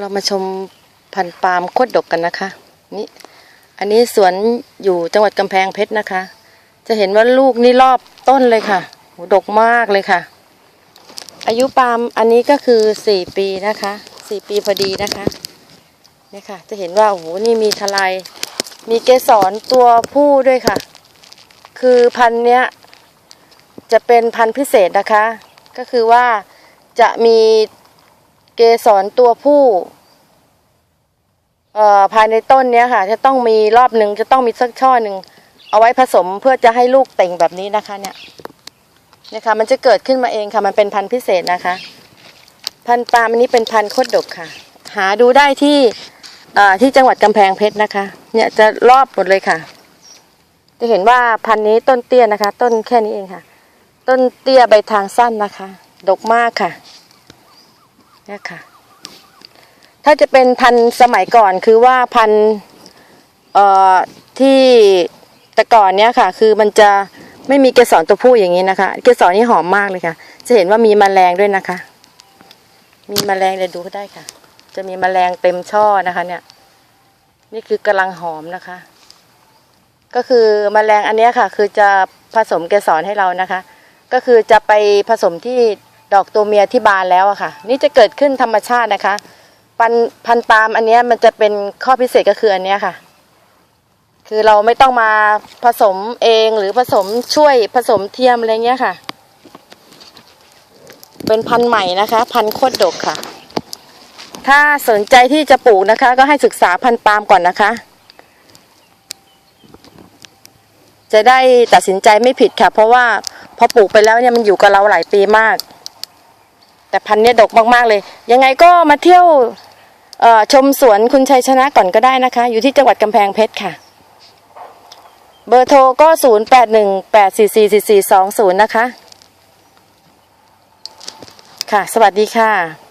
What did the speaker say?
เรามาชมพันธุ์ปาล์มโคตรดกกันนะคะนี่อันนี้สวนอยู่จังหวัดกำแพงเพชรนะคะ จะเห็นว่าลูกนี่รอบต้นเลยค่ะโหดกมากเลยค่ะ อายุปาล์มอันนี้ก็คือสี่ปีนะคะสี่ปีพอดีนะคะนี่ค่ะ จะเห็นว่าโอ้โหนี่มีทลายมีเกสรตัวผู้ด้วยค่ะ คือพันธุ์เนี้ยจะเป็นพันธุ์พิเศษนะคะ ก็คือว่าจะมีเกสรตัวผู้ ภายในต้นเนี้ยค่ะ จะต้องมีรอบหนึ่งจะต้องมีสักช่อหนึ่งเอาไว้ผสมเพื่อจะให้ลูกเต่งแบบนี้นะคะ เนี่ยนี่ยค่ะมันจะเกิดขึ้นมาเองค่ะ มันเป็นพันธุ์พิเศษนะคะ พันธุ์ปาล์มอันนี้เป็นพันธุ์โคดดกค่ะ หาดูได้ที่ที่จังหวัดกำแพงเพชรนะคะ เนี่ยจะรอบหมดเลยค่ะ จะเห็นว่าพันธุ์นี้ต้นเตี้ยนะคะ ต้นแค่นี้เองค่ะ ต้นเตี้ยใบทางสั้นนะคะ ดกมากค่ะเนี่ยค่ะ ถ้าจะเป็นพันธุ์สมัยก่อนคือว่าพันธุ์เอ่อที่แต่ก่อนเนี้ยค่ะ คือมันจะไม่มีเกสรตัวผู้อย่างนี้นะคะ เกสรนี่หอมมากเลยค่ะ จะเห็นว่ามีแมลงด้วยนะคะ มีแมลงเดี๋ยวดูก็ได้ค่ะ จะมีแมลงเต็มช่อนะคะ เนี่ย นี่คือกำลังหอมนะคะ ก็คือแมลงอันนี้ค่ะ คือจะผสมเกสรให้เรานะคะ ก็คือจะไปผสมที่ดอกตัวเมียที่บานแล้วอะค่ะ นี่จะเกิดขึ้นธรรมชาตินะคะ พันพันปาล์มอันเนี้ยมันจะเป็นข้อพิเศษก็คืออันเนี้ยค่ะ คือเราไม่ต้องมาผสมเองหรือผสมช่วยผสมเทียมอะไรเงี้ยค่ะ เป็นพันธุ์ใหม่นะคะ พันธุ์โคตรดกค่ะ ถ้าสนใจที่จะปลูกนะคะ ก็ให้ศึกษาพันธุ์ปาล์มก่อนนะคะ จะได้ตัดสินใจไม่ผิดค่ะ เพราะว่าพอปลูกไปแล้วเนี่ยมันอยู่กับเราหลายปีมากแต่พันเนี่ยดกมาก ๆ เลย ยังไงก็มาเที่ยว ชมสวนคุณชัยชนะก่อนก็ได้นะคะ อยู่ที่จังหวัดกำแพงเพชรค่ะ เบอร์โทรก็ 0 8 1 8 4 4 4 4 2 0 นะคะ ค่ะ สวัสดีค่ะ